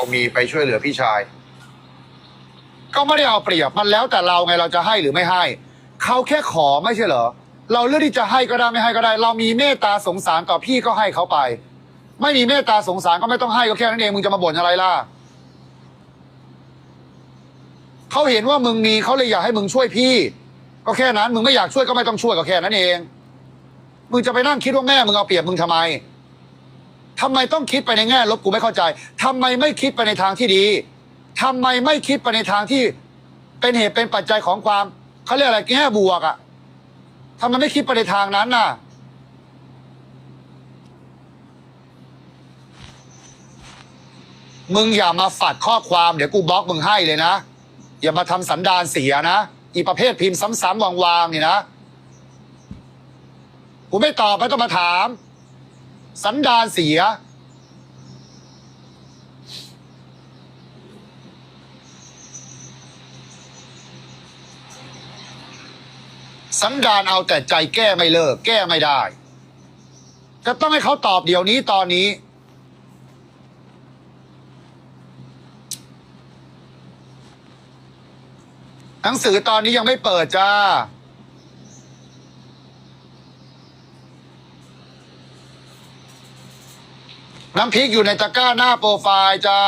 เรามีไปช่วยเหลือพี่ชาย ก็ไม่ได้เอาเปรียบมันแล้วแต่เราไงเราจะให้หรือไม่ให้เขาแค่ขอไม่ใช่เหรอ เราเลือกที่จะให้ก็ได้ไม่ให้ก็ได้ เรามีเมตตาสงสารต่อพี่ก็ให้เขาไป ไม่มีเมตตาสงสารก็ไม่ต้องให้ก็แค่นั้นเองมึงจะมาบ่นอะไรล่ะเขาเห็นว่ามึงมีเขาเลยอยากให้มึงช่วยพี่ ก็แค่นั้น มึงไม่อยากช่วยก็ไม่ต้องช่วยก็แค่นั้นเอง มึงจะไปนั่งคิดว่าแม่มึงเอาเปรียบมึงทำไม ทำไมต้องคิดไปในแง่ลบกูไม่เข้าใจทำไมไม่คิดไปในทางที่ดีทำไมไม่คิดไปในทางที่เป็นเหตุเป็นปัจจัยของความเขาเรียกอะไรแง่บวกอะทำไมไม่คิดไปในทางนั้นน่ะ มึงอย่ามาฝัดข้อความเดี๋ยวกูบล็อกมึงให้เลยนะ อย่ามาทำสันดานเสียนะ อีประเภทพิมพ์ซ้ำๆวางๆนี่นะ กูไม่ตอบไม่ต้องมาถาม สันดานเสีย สันดานเอาแต่ใจแก้ไม่เลิก แก้ไม่ได้ จะต้องให้เขาตอบเดี๋ยวนี้ตอนนี้หนังสือตอนนี้ยังไม่เปิดจ้า น้ำพริกอยู่ในตะกร้าหน้าโปรไฟล์จ้า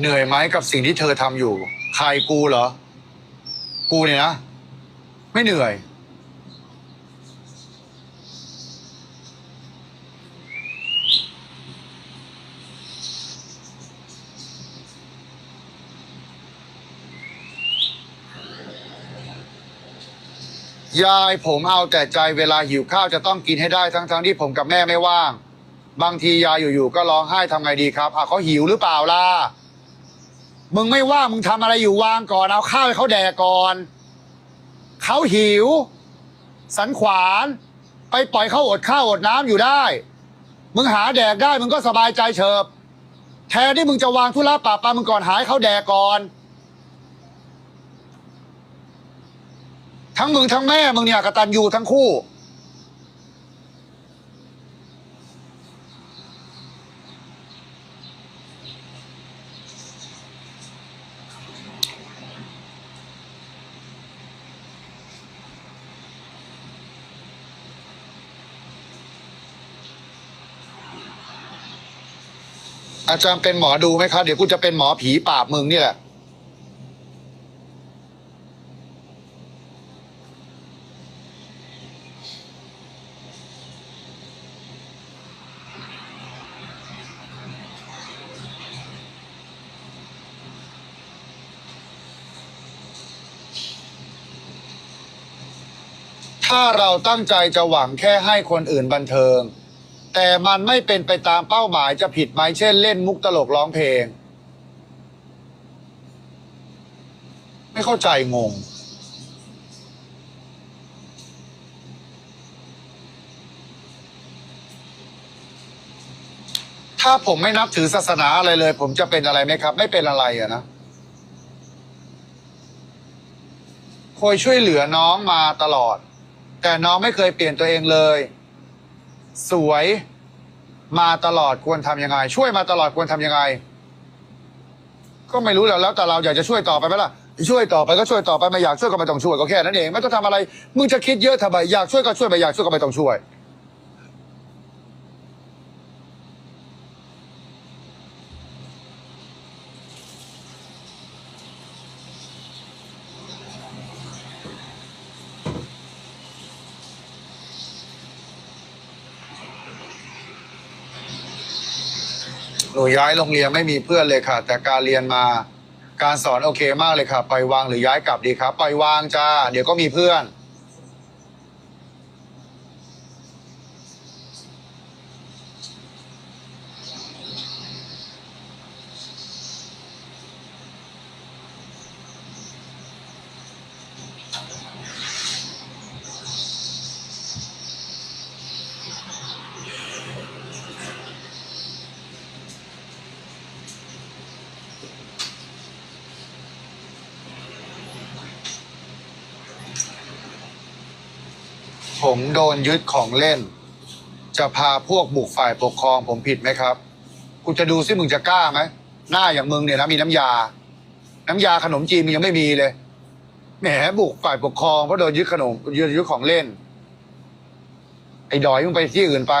เหนื่อยไหมกับสิ่งที่เธอทำอยู่ ใครกูเหรอ กูเนี่ยนะ ไม่เหนื่อย ยายผมเอาแต่ใจเวลาหิวข้าวจะต้องกินให้ได้ทั้งๆที่ผมกับแม่ไม่ว่าง บางทียายอยู่ๆก็ร้องไห้ทำไงดีครับอะเขาหิวหรือเปล่าล่ะ มึงไม่ว่างมึงทำอะไรอยู่วางก่อนเอาข้าวให้เขาแดกก่อน เขาหิว สันขวาน ไปปล่อยเขาอดข้าวอดน้ำอยู่ได้ มึงหาแดกได้มึงก็สบายใจเฉิบ แทนที่มึงจะวางธุระป่าปามึงก่อนหายเขาแดกก่อน ทั้งมึงทั้งแม่มึงเนี่ยกระตันยูทั้งคู่ อาจารย์เป็นหมอดูไหมครับเดี๋ยวกูจะเป็นหมอผีปราบมึงนี่แหละถ้าเราตั้งใจจะหวังแค่ให้คนอื่นบันเทิง แต่มันไม่เป็นไปตามเป้าหมายจะผิดไหมเช่น เล่นมุกตลกร้องเพลง ไม่เข้าใจงง ถ้าผมไม่นับถือศาสนาอะไรเลย ผมจะเป็นอะไรไหมครับ ไม่เป็นอะไรอะนะคอยช่วยเหลือน้องมาตลอด แต่น้องไม่เคยเปลี่ยนตัวเองเลย สวยมาตลอดควรทำยังไง ช่วยมาตลอดควรทำยังไง ก็ไม่รู้แล้วแล้วแต่เราอยากจะช่วยต่อไปไหมล่ะ ช่วยต่อไปก็ช่วยต่อไปไม่อยากช่วยก็ไม่ต้องช่วยก็แค่นั้นเองไม่ต้องทำอะไร มึงจะคิดเยอะทำไมอยากช่วยก็ช่วยไม่อยากช่วยก็ไม่ต้องช่วย ย้ายโรงเรียนไม่มีเพื่อนเลยค่ะ แต่การเรียนมาการสอนโอเคมากเลยค่ะ ปล่อยวางหรือย้ายกลับดีครับปล่อยวางจ้า เดี๋ยวก็มีเพื่อน ผมโดนยึดของเล่น จะพาพวกบุกฝ่ายปกครองผมผิดไหมครับ กูจะดูซิมึงจะกล้าไหมหน้าอย่างมึงเนี่ยนะมีน้ำยา น้ำยาขนมจีนมึงยังไม่มีเลยแหมบุกฝ่ายปกครองเพราะโดนยึดขนมยึดยึดของเล่น ไอ้ดอยมึงไปที่อื่นไป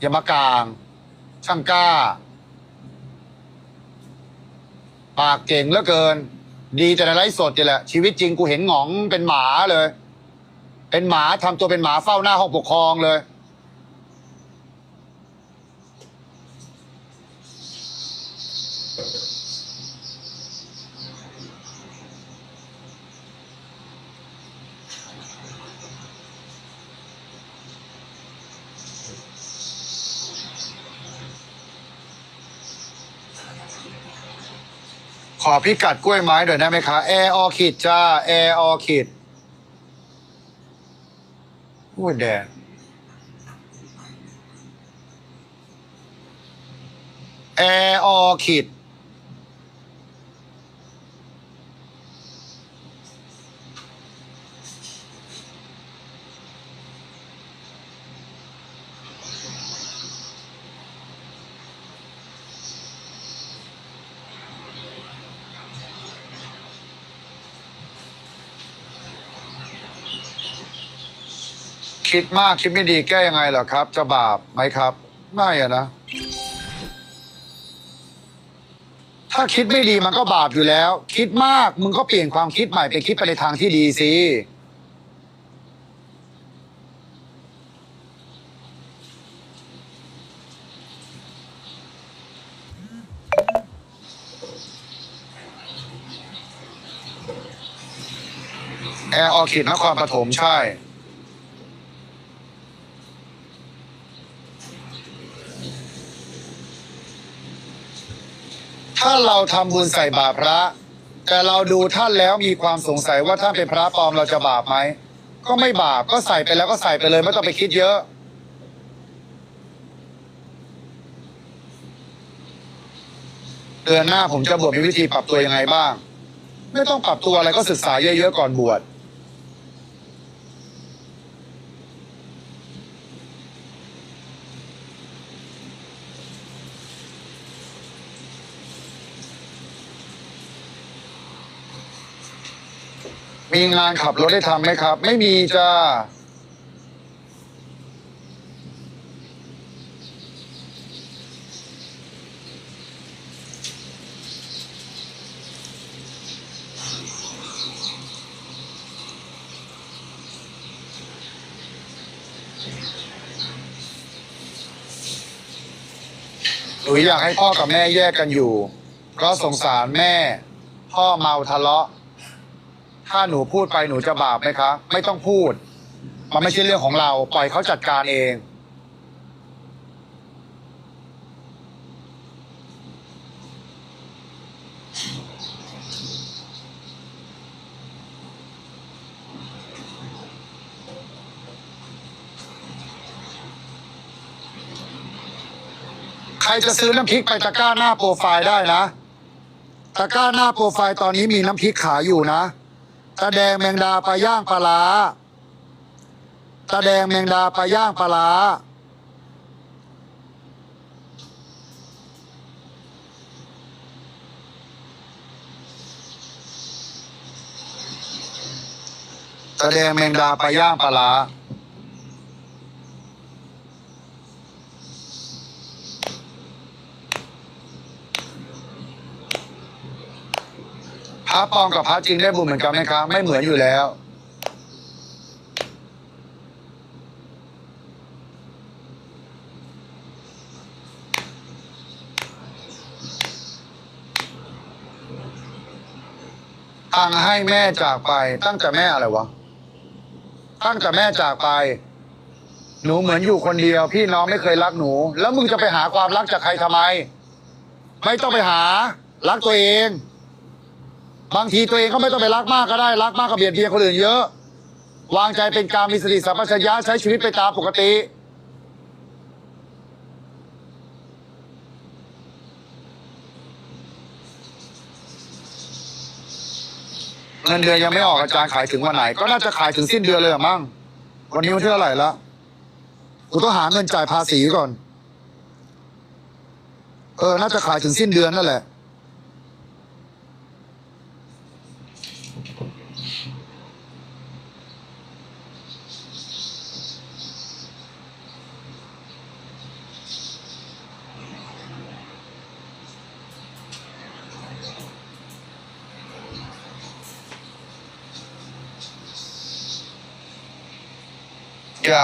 อย่ามากลาง ช่างกล้า ปากเก่งเหลือเกิน ดีแต่ในไลฟ์สดนี่แหละ ชีวิตจริงกูเห็นหงองเป็นหมาเลย เป็นหมาทำตัวเป็นหมาเฝ้าหน้าห้องปกครองเลย ขอพิกัดกล้วยไม้หน่อยได้ไหมคะแอร์ออคิดจ้าแอร์ออคิด โอ้ยแดดแอร์ออคิด คิดมากคิดไม่ดีแก้ยังไงเหรอครับ จะบาปไหมครับ ไม่อะนะ ถ้าคิดไม่ดีมันก็บาปอยู่แล้ว คิดมากมึงก็เปลี่ยนความคิดใหม่ไปคิดไปในทางที่ดีสิแอร์ออคิดนครปฐมใช่ ถ้าเราทำบุญใส่บาตรพระ แต่เราดูท่านแล้วมีความสงสัยว่าท่านเป็นพระปลอมเราจะบาปไหมก็ไม่บาปก็ใส่ไปแล้วก็ใส่ไปเลยไม่ต้องไปคิดเยอะเดือนหน้าผมจะบวชมีวิธีปรับตัวยังไงบ้าง ไม่ต้องปรับตัวอะไรก็ศึกษาเยอะๆก่อนบวช มีงานขับรถได้ทำไหมครับ ไม่มีจ้าหนูอยากให้พ่อกับแม่แยกกันอยู่ เพราะสงสารแม่ พ่อเมาทะเลาะ ถ้าหนูพูดไปหนูจะบาปไหมคะ ไม่ต้องพูด มันไม่ใช่เรื่องของเรา ปล่อยเขาจัดการเอง ใครจะซื้อน้ำพริกไปตะกร้าหน้าโปรไฟล์ได้นะ ตะกร้าหน้าโปรไฟล์ตอนนี้มีน้ำพริกขายอยู่นะ ตะแดงแมงดาปลาย่างปลาลาตะแดงแมงดาปลาย่างปลาลาตะแดงแมงดาปลาย่างปลาลา ระปลอมกับพระจริงได้บุญเหมือนกันไหมครับไม่เหมือนอยู่แล้ว ตั้งให้แม่จากไป ตั้งแต่แม่อะไรวะ ตั้งแต่แม่จากไป หนูเหมือนอยู่คนเดียว พี่น้องไม่เคยรักหนู แล้วมึงจะไปหาความรักจากใครทำไม ไม่ต้องไปหา รักตัวเอง บางทีตัวเองก็ไม่ต้องไปรักมากก็ได้รักมากก็เบียดเบียนคนอื่นเยอะ วางใจเป็นกลารมีสติสัมปชัญญะใช้ชีวิตไปตามปกติ เงินเดือนยังไม่ออกอาจารย์ขายถึงวันไหน ก็น่าจะขายถึงสิ้นเดือนเลยอมั้งวันนี้วันที่เท่าไหร่ละกูต้องหาเงินจ่ายภาษีก่อน เออ น่าจะขายถึงสิ้นเดือนนั่นแหละ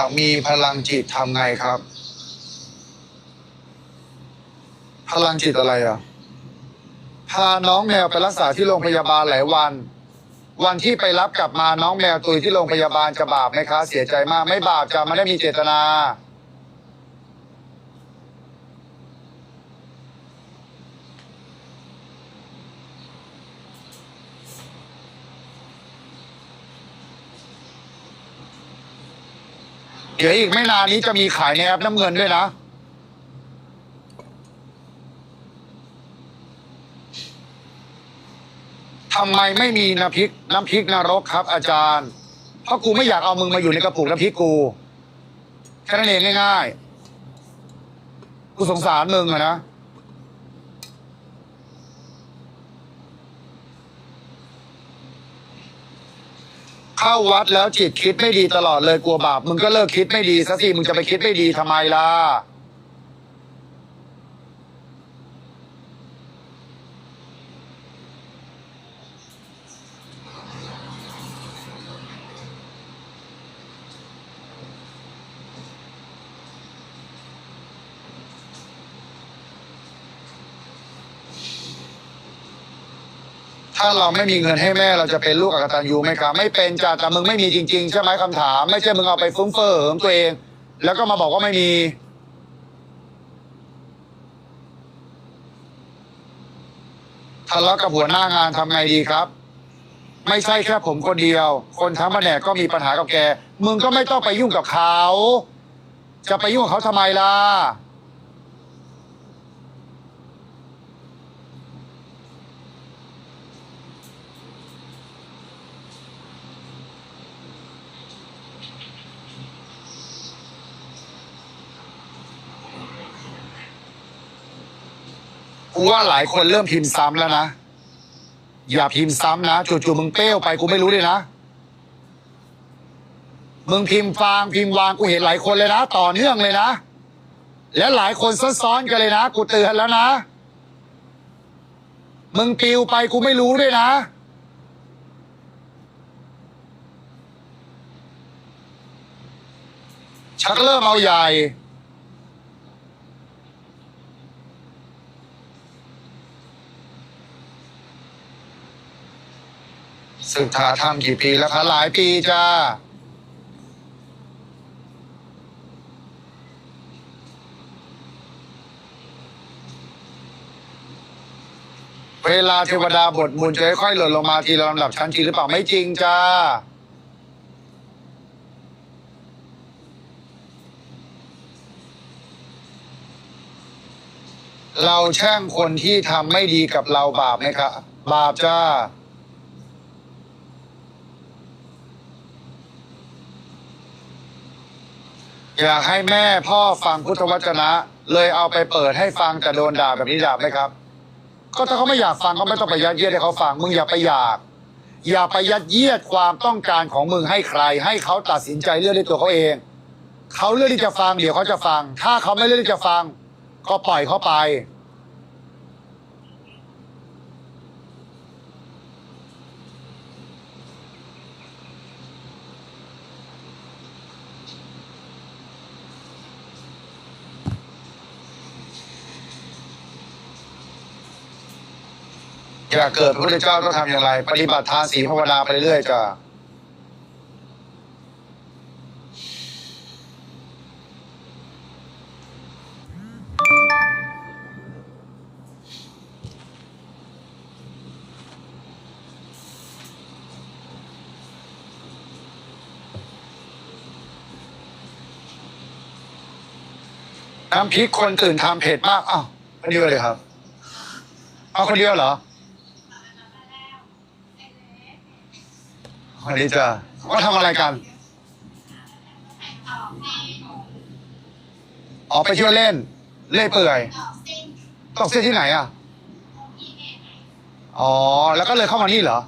ากมีพลังจิตทำไงครับ พลังจิตอะไรอะ พาน้องแมวไปรักษาที่โรงพยาบาลหลายวัน วันที่ไปรับกลับมาน้องแมวตุยที่โรงพยาบาลจะบาปไหมคะ เสียใจมากไม่บาปจะไม่ได้มีเจตนา เดี๋ยวอีกไม่นานนี้จะมีขายในแอปน้ำเงินด้วยนะ ทำไมไม่มีน้ำพริก น้ำพริกนรกครับ อาจารย์ เพราะกูไม่อยากเอามึงมาอยู่ในกระปุกน้ำพริกกูแค่นั้นเองง่ายๆ กูสงสารมึงอะนะ เข้าวัดแล้วจิตคิดไม่ดีตลอดเลยกลัวบาปมึงก็เลิกคิดไม่ดีซะสิมึงจะไปคิดไม่ดีทำไมล่ะ ถ้าเราไม่มีเงินให้แม่เราจะเป็นลูกอกตันยูไหมครับ ไม่เป็นจ้ะแต่มึงไม่มีจริง ๆ ใช่ไหมคำถาม ไม่ใช่มึงเอาไปฟุ้งเฟ้อเหิมตัวเอง แล้วก็มาบอกว่าไม่มีทะเลาะกับหัวหน้างานทำไงดีครับ ไม่ใช่แค่ผมคนเดียว คนทั้งแผนกก็มีปัญหากับแก มึงก็ไม่ต้องไปยุ่งกับเขา จะไปยุ่งกับเขาทำไมล่ะ ว่าหลายคนเริ่มพิมพ์ซ้ำแล้วนะ อย่าพิมพ์ซ้ำนะจู่ๆมึงเป้วไปกูไม่รู้เลยนะ มึงพิมพ์ฟางพิมพ์วางกูเห็นหลายคนเลยนะ ต่อเนื่องเลยนะ และหลายคนซ้อนๆกันเลยนะ กูเตือนแล้วนะ มึงปิวไปกูไม่รู้ด้วยนะชักเริ่มเอาใหญ่ ศึกษาทำกี่ปีแล้วคะหลายปีจ้าเวลาเทวดาบทมูลจะค่อยๆหล่นลงมาทีละลำดับชั้นจริงหรือเปล่าไม่จริงจ้า เราแช่งคนที่ทำไม่ดีกับเราบาปไหมครับบาปจ้า อยากให้แม่พ่อฟังพุทธวจนะ เลยเอาไปเปิดให้ฟังแต่โดนด่าแบบนี้ด่าไหมครับ ก็ถ้าเขาไม่อยากฟังก็ไม่ต้องไปยัดเยียดให้เขาฟังมึงอย่าไปอยาก อย่าไปยัดเยียดความต้องการของมึงให้ใคร ให้เขาตัดสินใจเลือกด้วยตัวเขาเองเขาเลือกที่จะฟังเดี๋ยวเขาจะฟัง ถ้าเขาไม่เลือกที่จะฟัง ก็ปล่อยเขาไป อยากเกิดพระพุทธเจ้าต้องทำอย่างไร ปฏิบัติทานศีลภาวนาไปเรื่อยจ้ะน้ำพริกคนตื่นทำเผ็ดมาก อ้าวคนเดียวเลยครับ เอาคนเดียวเหรอ วันนี้จะว่าทำอะไรกันอ๋อไปเที่ยวเล่น เล่อยเปื่อย ตกเส้นที่ไหนอะ อ๋อ แล้วก็เลยเข้ามานี่เหรอ